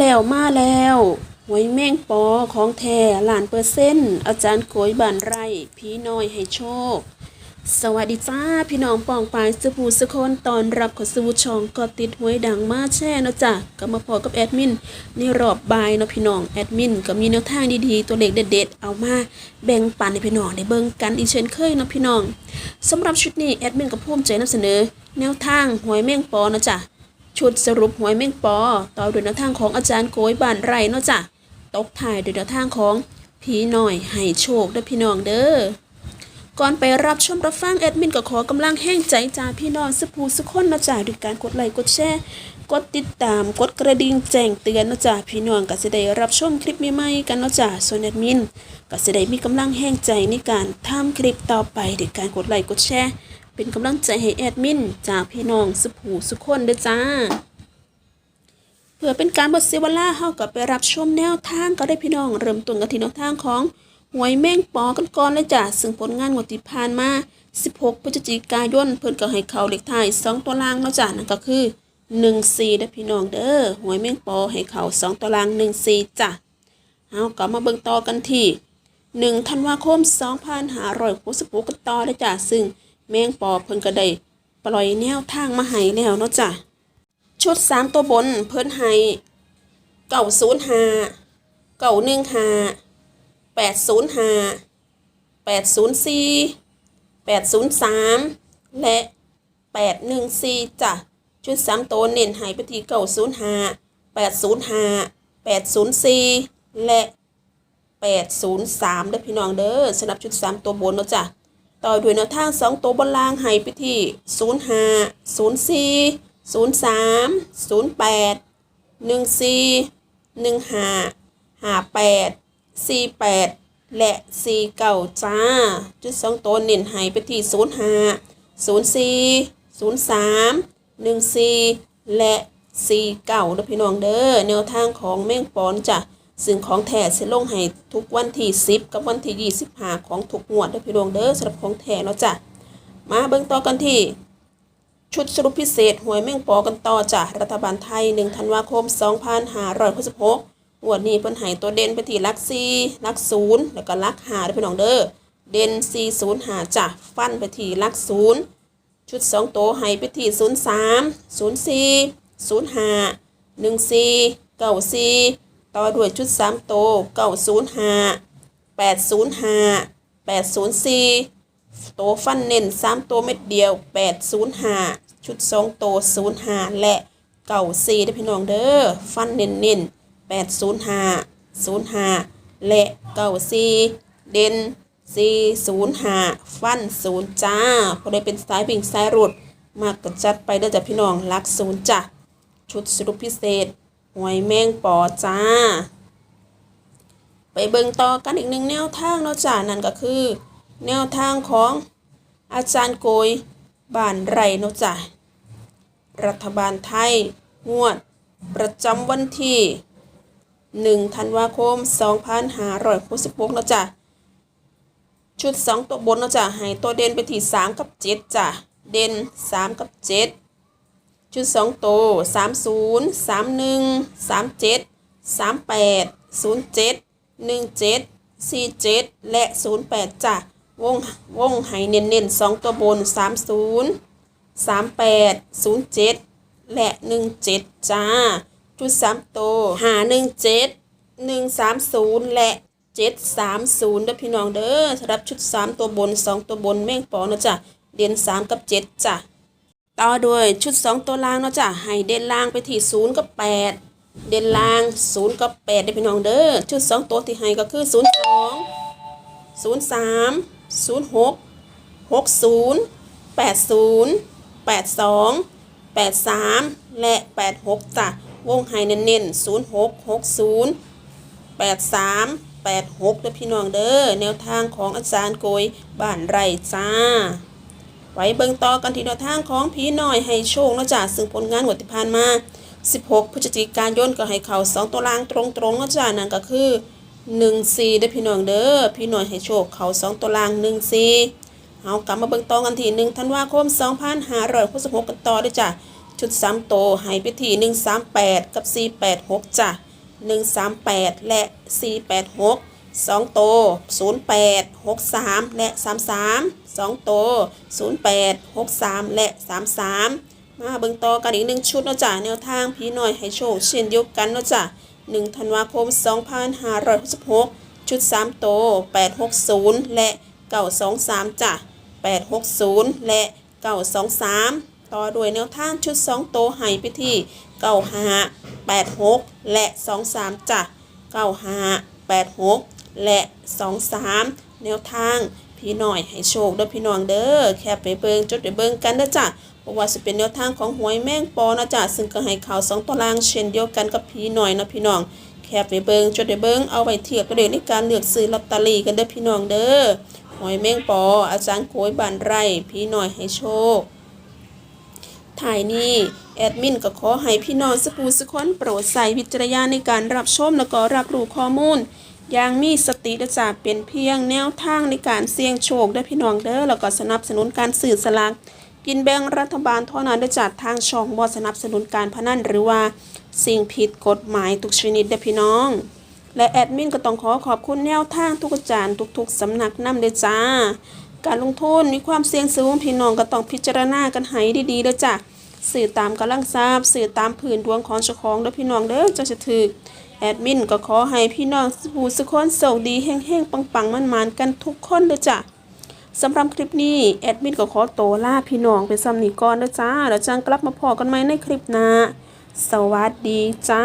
แล้วมาแล้วหวยแมงปอของแท้หลานเปอร์เซ็นต์ อาจารย์โกยบานไรพี่น้อยให้โชค สวัสดีจ้า พี่น้องปองปายสุภูสุคนตอนรับขอสู่ช่องก็ติดหวยดังมาแช่นะจ้ะก็มาพอกับแอดมินในรอบบายเนาะพี่น้องแอดมินก็มีแนวทางดีๆ ตัวเลขเด็ดๆ เอามาแบ่งปันให้พี่น้องได้เบิ่งกันอีกเช่นเคยเนาะพี่น้องสำหรับชุดนี้แอดมินก็ภูมิใจนำเสนอ แนวทางหวยแมงปอนะจ้ะ ชุดสรุปหวยแมงปอ ต่อด้วยแนวทางของอาจารย์โกยบานไรเนาะจ้ะตกท้ายด้วยแนวทางของผีหน่อยให้โชคเด้อพี่น้องเด้อก่อนไปรับชมรับฟังแอดมินก็ขอกำลังแห้งใจจ้าพี่น้องสุภูสุคนนะจ๊ะด้วยการกดไลค์กดแชร์กดติดตามกดกระดิ่งแจ้งเตือนนะจ๊ะพี่น้องก็จะได้รับชมคลิปใหม่ๆกันนะจ๊ะส่วนแอดมินก็จะได้มีกำลังแห้งใจในการทำคลิปต่อไปด้วยการกดไลค์กดแชร์ เป็นกำลังใจให้แอดมิน จากพี่น้องสุภูสุคนเด้อจ้า เพื่อเป็นการบดเสียเวลาเฮากับไปรับชมแนวทางก็ได้พี่น้อง เริ่มต้นกันที่แนวทางของหวยแม่งปอกันก่อนเลยจ้ะซึ่งผลงานงวดที่ผ่านมา 16 พฤศจิกายนเพิ่นก็ให้เขาเลขท้าย2ตัวล่างเนาะจ้ะนั่นก็คือ14เด้อพี่น้องเด้อหวยแม่งปอให้เขา2ตัวล่าง14จ้ะเฮาก็มาเบิ่งต่อกันที่1ธันวาคม2566กันต่อเลยจ้ะซึ่ง แมงปอเพิ่นก็ได้ปล่อยแนวทางมาให้แล้วเนาะจ้ะชุดสามตัวบนเพิ่นให้เก่าศูนย์ห้าเก่าหนึ่งห้าแปดศูนย์ห้าแปดศูนย์สี่แปดศูนย์สามและแปดหนึ่งสี่จ้ะชุดสามตัวเน้นให้ไปที่เก่าศูนย์ห้าแปดศูนย์ห้าแปดศูนย์สี่และแปดศูนย์สามเด้อพี่น้องเด้อสำหรับชุดสามตัวบนเนาะจ้ะ ต่อด้วยแนวทางสองตัวบนล่างให้ไปที่ศูนย์ห้าศูนย์สี่ศูนย์สามศูนย์แปดหนึ่งสี่หนึ่งห้าห้าแปดสี่แปดและสี่เก้าจ้า จุดสองตัวเน้นให้ไปที่ศูนย์ห้าศูนย์สี่ศูนย์สามหนึ่งสี่และสี่เก้าเด้อพี่น้องเด้อแนวทางของแม่งปอนจ้ะ ซึ่งของแท้จะลงให้ทุกวันที่ 10 กับวันที่ 25 ของทุกงวดเด้อพี่น้องเด้อสำหรับของแท้เนาะจ้ะมาเบิ่งต่อกันที่ ชุดสรุปพิเศษหวยแม่งปอกันต่อจ้ะรัฐบาลไทย1ธันวาคม 2566งวดนี้เพิ่นให้ตัวเด่นไปที่ลัก4หลัก0แล้วก็ลัก5เด้อพี่น้องเด้อเด่น405จ้ะฟันไปที่ลัก0ชุด2ตัวให้ไปที่03 04 05 14 94 ต่อด้วยชุด3โตว905 805 804โตฟันเน้น3ตัวเม็ดเดียว805ชุด2โตว05และ94ได้พี่น้องเด้อฟันเน้นเน้น805 05และ94เด่น405ฟัน0จ้าพอได้เป็นสายวิ่งสายรุดมากกระจัดไปได้จ้ะพี่น้องรัก0จ้ะชุดสรุปพิเศษ หวยแมงปอจ้า ไปเบิ่งต่อกันอีกหนึ่งแนวทางเนาะจ้านั่นก็คือ แนวทางของอาจารย์โกยบ้านไรเนาะจ้ารัฐบาลไทย งวด ประจำวันที่1ธันวาคม 2566เนาะจ้าชุด 2 ตัวบนเนาะจ้าให้ตัวเด่นไปที่ 3 กับ 7จ้าเด่น 3 กับ 7 ชุดสองโตสามศูนย์สามหนึ่งสามเจ็ดสามแปดศูนย์เจ็ดหนึ่งเจ็ดสี่เจ็ดและศูนย์แปดจ้ะวงวงให้เน้นเน้นๆสองตัวบนสามศูนย์สามแปดศูนย์เจ็ดและหนึ่งเจ็ดจ้า ชุดสามโตหาหนึ่งเจ็ดหนึ่งสามศูนย์และเจ็ดสามศูนย์เด้อพี่น้องเด้อสำหรับชุดสามตัวบนสองตัวบนแม่งปอนะจ้ะเด่นสามกับเจ็ดจ้ะ ต่อด้วยชุด 2 ตัวล่างเนาะจ้ะให้เด่นล่างไปที่0กับ8เด่นล่าง0กับ8ได้พี่น้องเด้อชุด 2 ตัวที่ให้ก็คือ0 2 0 3 0 6 6 0 8 0 8 2 8 3และ8 6จ้ะวงให้เน้นๆ0 6 6 0 8 3 8 6เด้อพี่น้องเด้อแนวทางของอาจารย์โกยบ้านไรจ้า ไว้เบิ่งต่อกันที่แนวทางของผีน้อยให้โชคเนาะจ้ะซึ่งผลงานงวดที่ผ่านมา 16 พฤศจิกายนก็ให้เขา2ตัวล่างตรงๆเนาะจ้ะนั่นก็คือ14ได้พี่น้องเด้อพี่น้อยให้โชคเขา2ตัวล่าง14เอากลับมาเบิ่งต่อกันที่1ธันวาคม 2566กันต่อเด้อจ้ะชุดสามโตให้ไปที่หนึ่งสามแปดกับสี่แปดหกจ้ะหนึ่งสามแปดและสี่แปดหก สองโตศูนย์แปดหกสามและสามสามสองโตศูนย์แปดหกสามและสามสามมาเบิ่งต่อกันอีกหนึ่งชุดเนาะจ้ะแนวทางพี่น้อยให้โชคเช่นเดียวกันเนาะจ้ะหนึ่งธันวาคมสองพันห้าร้อยหกสิบหกชุดสามโตแปดหกศูนย์และเก้าสองสามจ้ะ860และ923ต่อด้วยแนวทางชุด2โตวให้ไปที่95 86แปดหกและ23จ้ะ95 86แปดหก และ 23 แนวทาง พี่หน่อยให้โชคเด้อพี่น้องเด้อแค่ไปเบิงจดไปเบิงกันเด้อจ้ะเพราะว่าจะเป็นแนวทางของหวยแม่งปอนะจ้ะซึ่งก็ให้ข่าวสองตารางเช่นเดียวกันกับพี่หน่อยนะพี่น้อง แค่ไปเบิงจดไปเบิงเอาไว้เทียบประเด็นในการเลือกซื้อลอตเตอรี่กันเด้อพี่น้องเด้อหอยแมงปอ อาจารย์โกยบานไร่ พี่น้อยให้โชคถ่ายนี้แอดมินก็ขอให้พี่น้องสปูสกคนโปรดใส่วิจารณญาณในการรับชมแล้วก็รับรู้ข้อมูล อย่างมีสติและจะเป็นเพียงแนวทางในการเสี่ยงโชคได้พี่น้องเด้อแล้วก็สนับสนุนการสื่อสลากกินแบ่งรัฐบาลเท่านั้นได้จากทางช่องบอสนับสนุนการพนันหรือว่าสิ่งผิดกฎหมายทุกชนิดได้อพี่น้อง และแอดมินก็ต้องขอขอบคุณแนวทางทุกอาจารย์ทุกๆสำนักนำเลยจ้า การลงทุนมีความเสี่ยงสูงพี่น้องก็ต้องพิจารณากันให้ดีๆเด้จ้ะสื่อตามกำลังทราบสื่อตามผืนดวงของเจ้าของเด้อพี่น้องเด้อจะจะถือ แอดมินก็ขอให้พี่น้องผู้สุขคนโชคดีแห้งๆ ปังๆมันๆกันทุกคนเด้อจ้ะสำหรับคลิปนี้ แอดมินก็ขอตัวลาพี่น้องไปซ้ำนีก่อนเด้อจ้าแล้วจังกลับมาพอกันใหม่ในคลิปหน้าสวัสดีจ้า